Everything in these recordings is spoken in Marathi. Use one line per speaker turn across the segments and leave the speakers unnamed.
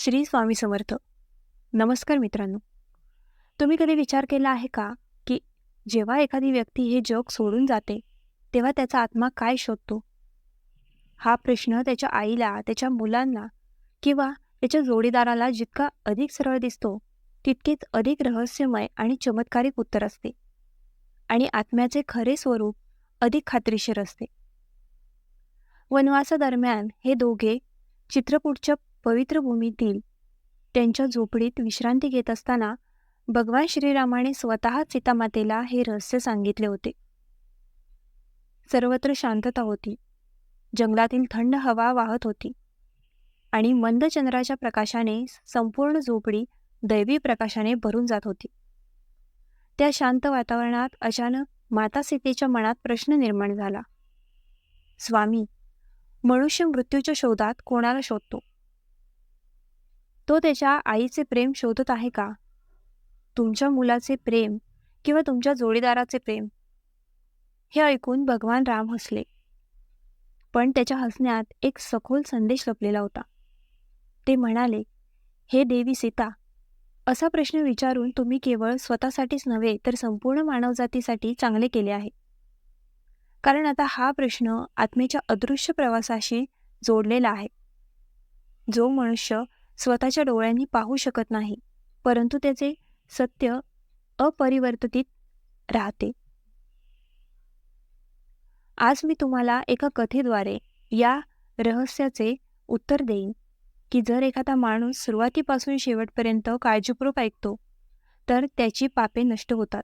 श्री स्वामी समर्थ. नमस्कार मित्रांनो. तुम्ही कधी विचार केला आहे का की जेव्हा एखादी व्यक्ती हे जग सोडून जाते तेव्हा त्याचा आत्मा काय शोधतो? हा प्रश्न त्याच्या आईला त्याच्या मुलांना किंवा त्याच्या जोडीदाराला जितका अधिक सरळ दिसतो तितकेच अधिक रहस्यमय आणि चमत्कारिक उत्तर असते. आणि आत्म्याचे खरे स्वरूप अधिक खात्रीशीर असते. वनवासादरम्यान हे दोघे चित्रकूटच्या पवित्र भूमीतील त्यांच्या झोपडीत विश्रांती घेत असताना भगवान श्रीरामाने स्वतः सीतामातेला हे रहस्य सांगितले होते. सर्वत्र शांतता होती. जंगलातील थंड हवा वाहत होती. आणि मंद चंद्राच्या प्रकाशाने संपूर्ण झोपडी दैवी प्रकाशाने भरून जात होती. त्या शांत वातावरणात अचानक माता सीतेच्या मनात प्रश्न निर्माण झाला. स्वामी मनुष्य मृत्यूच्या शोधात कोणाला शोधतो? तो त्याच्या आईचे प्रेम शोधत आहे का? तुमच्या मुलाचे प्रेम किंवा तुमच्या जोडीदाराचे प्रेम? हे ऐकून भगवान राम हसले. पण त्याच्या हसण्यात एक सखोल संदेश लपलेला होता. ते म्हणाले हे देवी सीता असा प्रश्न विचारून तुम्ही केवळ स्वतःसाठीच नव्हे तर संपूर्ण मानवजातीसाठी चांगले केले आहे. कारण आता हा प्रश्न आत्मेच्या अदृश्य प्रवासाशी जोडलेला आहे. जो मनुष्य स्वतःच्या डोळ्यांनी पाहू शकत नाही परंतु त्याचे सत्य अपरिवर्तित राहते. आज मी तुम्हाला एका कथेद्वारे या रहस्याचे उत्तर देईन की जर एखादा माणूस सुरुवातीपासून शेवटपर्यंत काळजीपूर्वक ऐकतो तर त्याची पापे नष्ट होतात.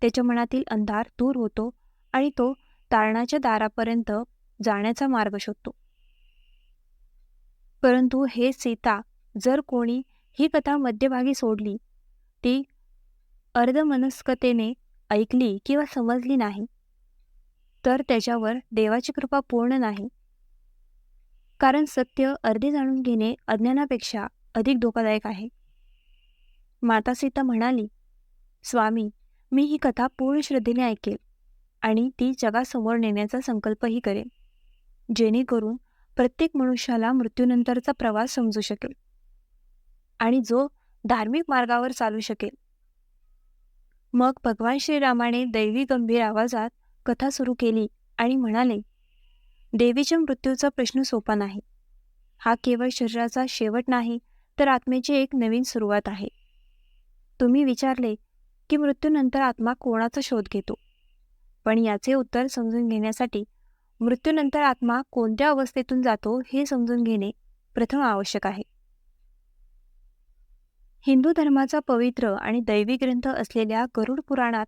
त्याच्या मनातील अंधार दूर होतो आणि तो तारणाच्या दारापर्यंत जाण्याचा मार्ग शोधतो. परंतु हे सीता जर कोणी ही कथा मध्यभागी सोडली ती अर्धमनस्कतेने ऐकली किंवा समजली नाही तर त्याच्यावर देवाची कृपा पूर्ण नाही. कारण सत्य अर्धे जाणून घेणे अज्ञानापेक्षा अधिक धोकादायक आहे. माता सीता म्हणाली स्वामी मी ही कथा पूर्ण श्रद्धेने ऐकेल आणि ती जगासमोर नेण्याचा संकल्पही करेन. जेणेकरून प्रत्येक मनुष्याला मृत्यूनंतरचा प्रवास समजू शकेल. आणि जो धार्मिक मार्गावर चालू शकेल. मग भगवान श्रीरामाने दैवी गंभीर आवाजात कथा सुरू केली आणि म्हणाले देवीच्या मृत्यूचा प्रश्न सोपा नाही. हा केवळ शरीराचा शेवट नाही तर आत्म्याची एक नवीन सुरुवात आहे. तुम्ही विचारले की मृत्यूनंतर आत्मा कोणाचा शोध घेतो? पण याचे उत्तर समजून घेण्यासाठी मृत्यूनंतर आत्मा कोणत्या अवस्थेतून जातो हे समजून घेणे प्रथम आवश्यक आहे. हिंदू धर्माचा पवित्र आणि दैवी ग्रंथ असलेल्या गरुड पुराणात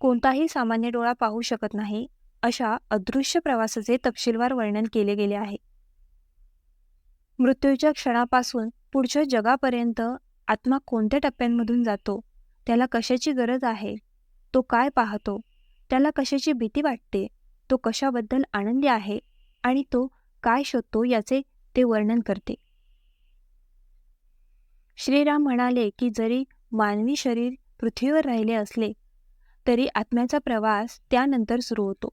कोणताही सामान्य डोळा पाहू शकत नाही अशा अदृश्य प्रवासाचे तपशीलवार वर्णन केले गेले आहे. मृत्यूच्या क्षणापासून पुढच्या जगापर्यंत आत्मा कोणत्या टप्प्यांमधून जातो त्याला कशाची गरज आहे तो काय पाहतो त्याला कशाची भीती वाटते तो कशाबद्दल आनंदी आहे आणि तो काय शोधतो याचे ते वर्णन करते. श्रीराम म्हणाले की जरी मानवी शरीर पृथ्वीवर राहिले असले तरी आत्म्याचा प्रवास त्यानंतर सुरू होतो.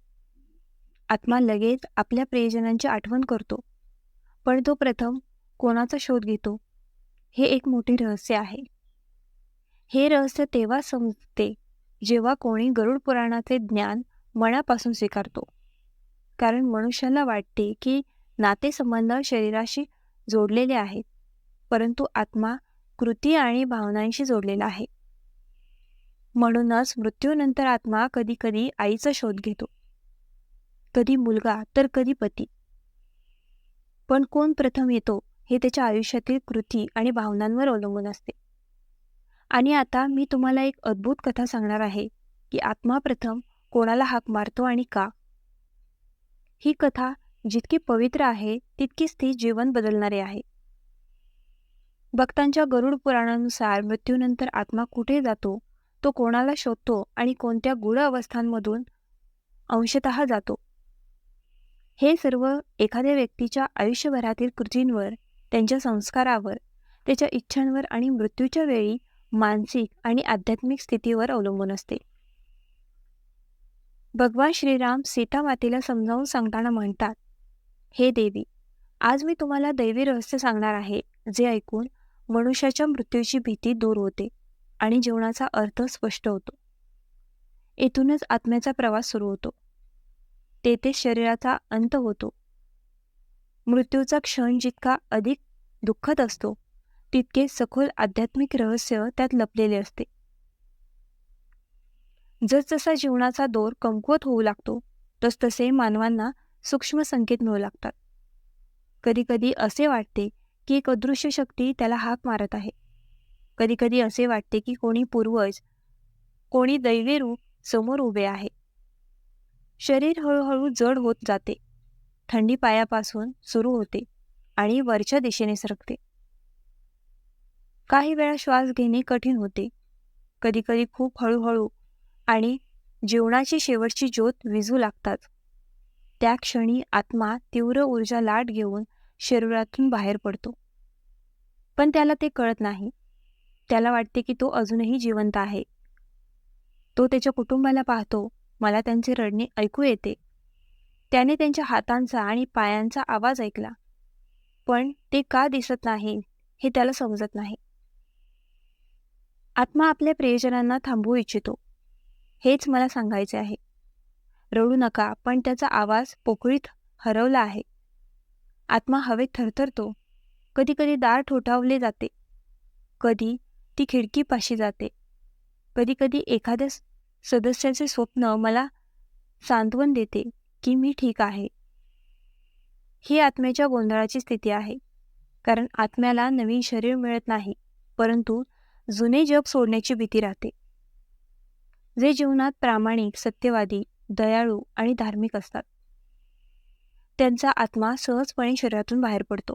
आत्मा लगेच आपल्या प्रियजनांची आठवण करतो पण तो प्रथम कोणाचा शोध घेतो हे एक मोठे रहस्य आहे. हे रहस्य तेव्हा समजते जेव्हा कोणी गरुड पुराणाचे ज्ञान मनापासून स्वीकारतो. कारण मनुष्याला वाटते की नातेसंबंध शरीराशी जोडलेले आहेत परंतु आत्मा कृती आणि भावनांशी जोडलेला आहे. म्हणूनच मृत्यूनंतर आत्मा कधी कधी आईचा शोध घेतो. कधी मुलगा तर कधी पती. पण कोण प्रथम येतो हे त्याच्या आयुष्यातील कृती आणि भावनांवर अवलंबून असते. आणि आता मी तुम्हाला एक अद्भुत कथा सांगणार आहे की आत्मा प्रथम कोणाला हाक मारतो आणि का? ही कथा जितकी पवित्र आहे तितकीच ती जीवन बदलणारे आहे. भक्तांच्या गरुड पुराणानुसार मृत्यूनंतर आत्मा कुठे जातो तो कोणाला शोधतो आणि कोणत्या गुढ अवस्थांमधून अंशत जातो? हे सर्व एखाद्या व्यक्तीच्या आयुष्यभरातील कृतींवर त्यांच्या संस्कारावर त्याच्या इच्छांवर आणि मृत्यूच्या वेळी मानसिक आणि आध्यात्मिक स्थितीवर अवलंबून असते. भगवान श्रीराम सीता मातेला समजावून सांगताना म्हणतात हे देवी आज मी तुम्हाला दैवी रहस्य सांगणार आहे जे ऐकून मनुष्याच्या मृत्यूची भीती दूर होते आणि जीवनाचा अर्थ स्पष्ट होतो. येथूनच आत्म्याचा प्रवास सुरू होतो. तेथे शरीराचा अंत होतो. मृत्यूचा क्षण जितका अधिक दुःखद असतो तितके सखोल आध्यात्मिक रहस्य त्यात लपलेले असते. जसजसा जीवनाचा दोर कमकुवत होऊ लागतो तसतसे मानवांना सूक्ष्म संकेत मिळू लागतात. कधीकधी असे वाटते की एक अदृश्य शक्ती त्याला हाक मारत आहे. कधीकधी असे वाटते की कोणी पूर्वज कोणी दैवी रूप समोर उभे आहे. शरीर हळूहळू जड होत जाते. थंडी पायापासून सुरू होते आणि वरच्या दिशेने सरकते. काही वेळा श्वास घेणे कठीण होते. कधीकधी खूप हळूहळू आणि जीवनाची शेवटची ज्योत विजू लागतात. त्या क्षणी आत्मा तीव्र ऊर्जा लाट घेऊन शरीरातून बाहेर पडतो. पण त्याला ते कळत नाही. त्याला वाटते की तो अजूनही जिवंत आहे. तो त्याच्या कुटुंबाला पाहतो. मला त्यांचे रडणे ऐकू येते. त्याने त्यांच्या हातांचा आणि पायांचा आवाज ऐकला. पण ते का दिसत नाही हे त्याला समजत नाही. आत्मा आपल्या प्रियजनांना थांबवू इच्छितो. हेच मला सांगायचे आहे. रडू नका पण त्याचा आवाज पोकळीत हरवला आहे. आत्मा हवेत थरथरतो. कधी कधी दार ठोठावले जाते. कधी ती खिडकीपाशी जाते. कधी कधी एखाद्या सदस्याचे स्वप्न मला सांत्वन देते की मी ठीक आहे. ही आत्म्याच्या गोंधळाची स्थिती आहे. कारण आत्म्याला नवीन शरीर मिळत नाही परंतु जुने जग सोडण्याची भीती राहते. जे जीवनात प्रामाणिक सत्यवादी दयाळू आणि धार्मिक असतात. त्यांचा आत्मा सहजपणे शरीरातून बाहेर पडतो.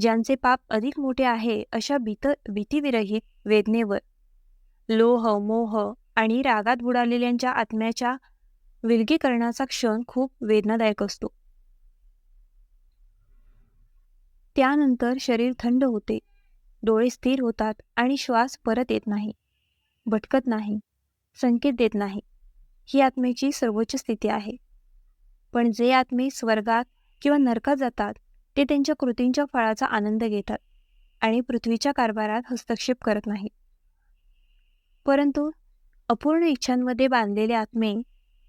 ज्यांचे पाप अधिक मोठे आहे अशा भीत भीतीविरहित वेदनेवर लोह मोह आणि रागात बुडालेल्यांच्या आत्म्याच्या विलगीकरणाचा क्षण खूप वेदनादायक असतो. त्यानंतर शरीर थंड होते. डोळे स्थिर होतात आणि श्वास परत येत नाही. भटकत नाही. संकेत देत नाही. ही आत्म्याची सर्वोच्च स्थिती आहे. पण जे आत्मे स्वर्गात किंवा नरकात जातात ते त्यांच्या कृतींच्या फळाचा आनंद घेतात आणि पृथ्वीच्या कारभारात हस्तक्षेप करत नाही परंतु अपूर्ण इच्छांमध्ये बांधलेले आत्मे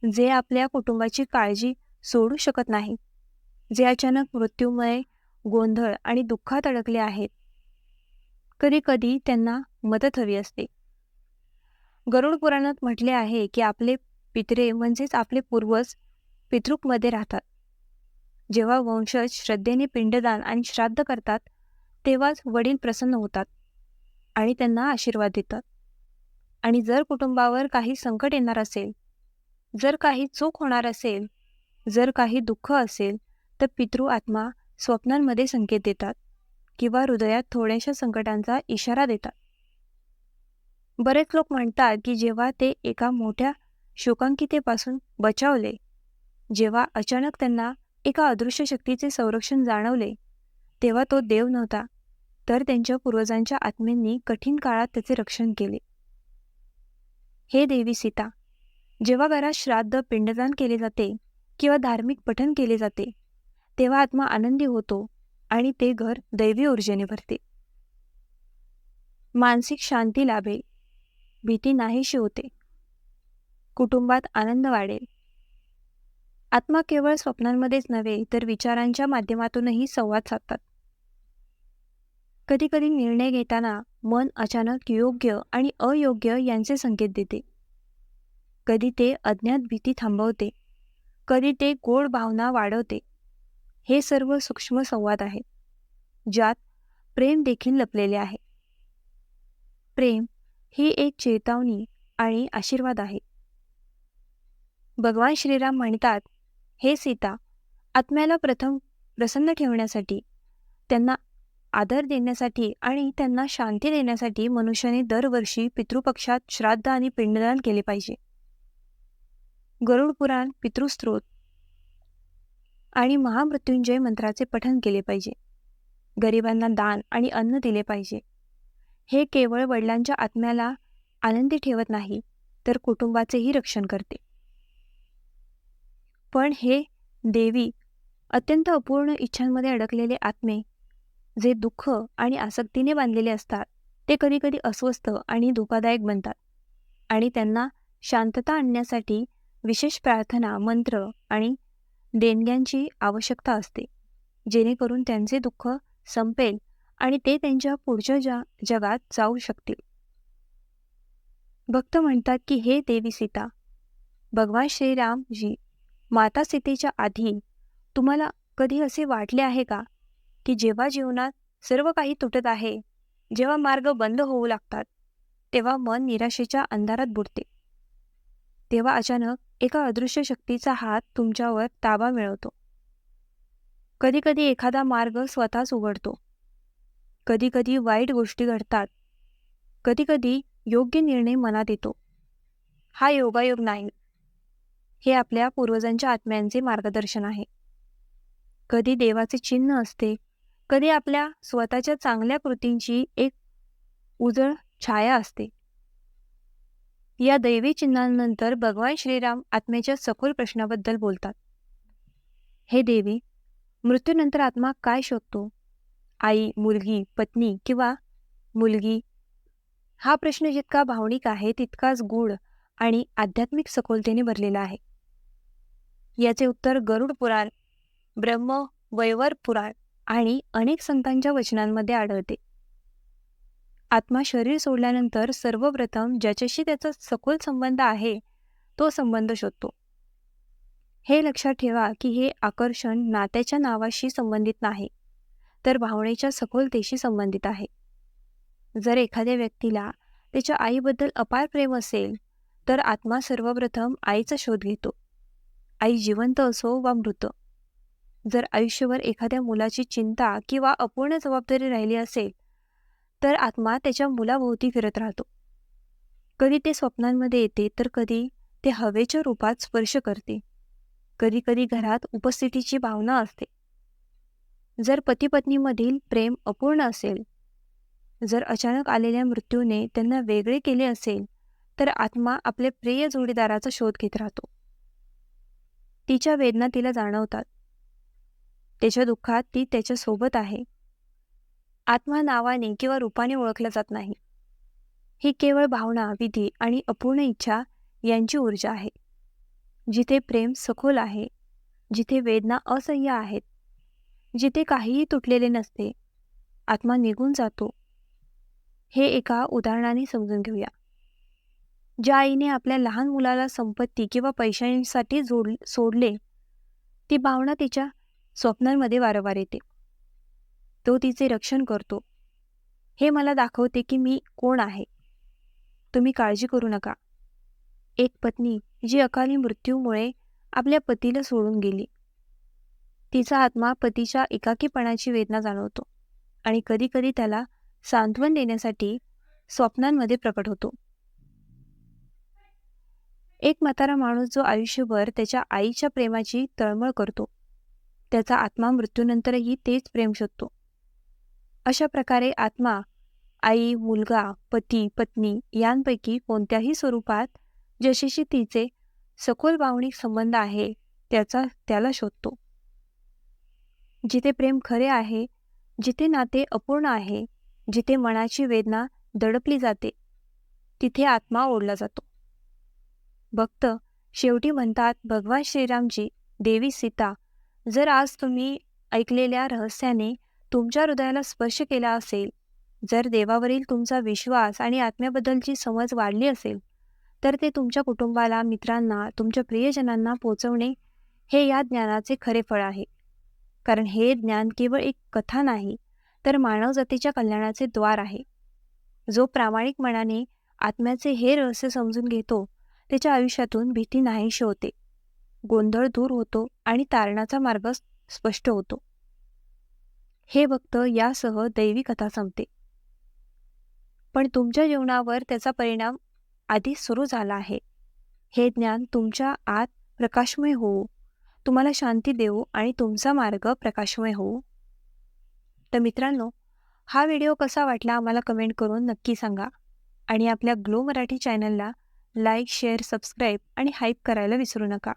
जे आपल्या कुटुंबाची काळजी सोडू शकत नाही जे अचानक मृत्यूमुळे गोंधळ आणि दुःखात अडकले आहेत कधी कधी त्यांना मदत हवी असते. गरुड पुराणात म्हटले आहे की आपले पित्रे म्हणजेच आपले पूर्वज पितृकमध्ये राहतात. जेव्हा वंशज श्रद्धेने पिंडदान आणि श्राद्ध करतात तेव्हाच वडील प्रसन्न होतात आणि त्यांना आशीर्वाद देतात. आणि जर कुटुंबावर काही संकट येणार असेल जर काही चूक होणार असेल जर काही दुःख असेल तर पितृ आत्मा स्वप्नांमध्ये संकेत देतात किंवा हृदयात थोड्याशा संकटांचा इशारा देतात. बरेच लोक म्हणतात की जेव्हा ते एका मोठ्या शोकांकितेपासून बचावले जेव्हा अचानक त्यांना एका अदृश्य शक्तीचे संरक्षण जाणवले तेव्हा तो देव नव्हता तर त्यांच्या पूर्वजांच्या आत्म्यांनी कठीण काळात त्याचे रक्षण केले. हे देवी सीता जेव्हा घरात श्राद्ध पिंडदान केले जाते किंवा धार्मिक पठन केले जाते तेव्हा आत्मा आनंदी होतो आणि ते घर दैवी ऊर्जेने भरते. मानसिक शांती लाभेल. भीती नाहीशी होते. कुटुंबात आनंद वाढेल. आत्मा केवळ स्वप्नांमध्येच नव्हे तर विचारांच्या माध्यमातूनही संवाद साधतात. कधीकधी निर्णय घेताना मन अचानक योग्य आणि अयोग्य यांचे संकेत देते. कधी ते अज्ञात भीती थांबवते. कधी ते गोड भावना वाढवते. हे सर्व सूक्ष्म संवाद आहेत. ज्यात प्रेम देखील लपलेले आहे. प्रेम ही एक चेतावणी आणि आशीर्वाद आहे. भगवान श्रीराम म्हणतात हे सीता आत्म्याला प्रथम प्रसन्न ठेवण्यासाठी त्यांना आदर देण्यासाठी आणि त्यांना शांती देण्यासाठी मनुष्याने दरवर्षी पितृपक्षात श्राद्ध आणि पिंडदान केले पाहिजे. गरुड पुराण पितृस्त्रोत आणि महामृत्युंजय मंत्राचे पठन केले पाहिजे. गरिबांना दान आणि अन्न दिले पाहिजे. हे केवळ वडिलांच्या आत्म्याला आनंदी ठेवत नाही तर कुटुंबाचेही रक्षण करते. पण हे देवी अत्यंत अपूर्ण इच्छांमध्ये अडकलेले आत्मे जे दुःख आणि आसक्तीने बांधलेले असतात ते कधीकधी अस्वस्थ आणि धोकादायक बनतात आणि त्यांना शांतता आणण्यासाठी विशेष प्रार्थना मंत्र आणि देणग्यांची आवश्यकता असते जेणेकरून त्यांचे दुःख संपेल आणि ते त्यांच्या पुढच्या जा जगात जाऊ शकतील. भक्त म्हणतात की हे देवी सीता भगवान श्रीरामजी माता सीतेच्या आधी तुम्हाला कधी असे वाटले आहे का की जेव्हा जीवनात सर्व काही तुटत आहे जेव्हा मार्ग बंद होऊ लागतात तेव्हा मन निराशेच्या अंधारात बुडते. तेव्हा अचानक एका अदृश्य शक्तीचा हात तुमच्यावर ताबा मिळवतो. कधीकधी एखादा मार्ग स्वतःच उघडतो. कधीकधी वाईट गोष्टी घडतात. कधीकधी योग्य निर्णय मनात येतो. हा योगायोग नाही. हे आपल्या पूर्वजांच्या आत्म्यांचे मार्गदर्शन आहे. कधी देवाचे चिन्ह असते कधी आपल्या स्वतःच्या चांगल्या कृतींची एक उजळ छाया असते. या दैवी चिन्हांनंतर भगवान श्रीराम आत्म्याच्या सखोल प्रश्नाबद्दल बोलतात. हे देवी मृत्यूनंतर आत्मा काय शोधतो? आई मुलगी पत्नी किंवा मुलगी हा प्रश्न जितका भावनिक आहे तितकाच गूढ आणि आध्यात्मिक सखोलतेने भरलेला आहे. याचे उत्तर गरुड पुराण ब्रह्म वैवर पुराण आणि अनेक संतांच्या वचनांमध्ये आढळते. आत्मा शरीर सोडल्यानंतर सर्वप्रथम ज्याच्याशी त्याचा सखोल संबंध आहे तो संबंध शोधतो. हे लक्षात ठेवा की हे आकर्षण नात्याच्या नावाशी संबंधित नाही. तर भावनेच्या सखोलतेशी संबंधित आहे. जर एखाद्या व्यक्तीला त्याच्या आईबद्दल अपार प्रेम असेल तर आत्मा सर्वप्रथम आईचा शोध घेतो. आई जिवंत असो वा मृत. जर आयुष्यभर एखाद्या मुलाची चिंता किंवा अपूर्ण जबाबदारी राहिली असेल तर आत्मा त्याच्या मुलाभोवती फिरत राहतो. कधी ते स्वप्नांमध्ये येते तर कधी ते हवेच्या रूपात स्पर्श करते. कधी कधी घरात उपस्थितीची भावना असते. जर पती पत्नीमधील प्रेम अपूर्ण असेल जर अचानक आलेल्या मृत्यूने त्यांना वेगळे केले असेल तर आत्मा आपले प्रिय जोडीदाराचा शोध घेत राहतो. तिच्या वेदना तिला जाणवतात. त्याच्या दुःखात ती त्याच्या सोबत आहे. आत्मा नावाने किंवा रूपाने ओळखला जात नाही. ही केवळ भावना विधी आणि अपूर्ण इच्छा यांची ऊर्जा आहे. जिथे प्रेम सखोल आहे जिथे वेदना असह्य आहेत जिथे काहीही तुटलेले नसते. आत्मा निघून जातो. हे एका उदाहरणाने समजून घेऊया. ज्या आईने आपल्या लहान मुलाला संपत्ती किंवा पैशांसाठी जोड सोडले ती भावना तिच्या स्वप्नांमध्ये वारंवार येते. तो तिचे रक्षण करतो. हे मला दाखवते की मी कोण आहे. तुम्ही काळजी करू नका. एक पत्नी जी अकाली मृत्यूमुळे आपल्या पतीला सोडून गेली. तिचा आत्मा पतीच्या एकाकीपणाची वेदना जाणवतो आणि कधीकधी त्याला सांत्वन देण्यासाठी स्वप्नांमध्ये प्रकट होतो. एक म्हातारा माणूस जो आयुष्यभर त्याच्या आईच्या प्रेमाची तळमळ करतो त्याचा आत्मा मृत्यूनंतरही तेच प्रेम शोधतो. अशा प्रकारे आत्मा आई मुलगा पती पत्नी यांपैकी कोणत्याही स्वरूपात जशीशी तिचे सखोल भावनिक संबंध आहे त्याचा त्याला शोधतो. जिथे प्रेम खरे आहे जिथे नाते अपूर्ण आहे जिथे मनाची वेदना दडपली जाते तिथे आत्मा ओढला जातो. भक्त शेवटी म्हणतात भगवान श्रीरामजी देवी सीता जर आज तुम्ही ऐकलेल्या रहस्याने तुमच्या हृदयाला स्पर्श केला असेल जर देवावरील तुमचा विश्वास आणि आत्म्याबद्दलची समज वाढली असेल तर ते तुमच्या कुटुंबाला मित्रांना तुमच्या प्रियजनांना पोचवणे हे या ज्ञानाचे खरे फळ आहे. कारण हे ज्ञान केवळ एक कथा नाही तर मानवजातीच्या कल्याणाचे द्वार आहे. जो प्रामाणिक मनाने आत्म्याचे हे रहस्य समजून घेतो त्याच्या आयुष्यातून भीती नाहीशी होते. गोंधळ दूर होतो आणि तारणाचा मार्ग स्पष्ट होतो. हे भक्त यासह दैवी कथा संपते. पण तुमच्या जीवनावर त्याचा परिणाम आधी सुरू झाला आहे. हे ज्ञान तुमच्या आत प्रकाशमय होऊ तुम्हाला शांती देऊ आणि तुमचा मार्ग प्रकाशमय होऊ. तर मित्रांनो हा व्हिडिओ कसा वाटला आम्हाला कमेंट करून नक्की सांगा आणि आपल्या ग्लो मराठी चॅनलला लाईक शेअर सबस्क्राईब आणि हाईप करायला विसरू नका.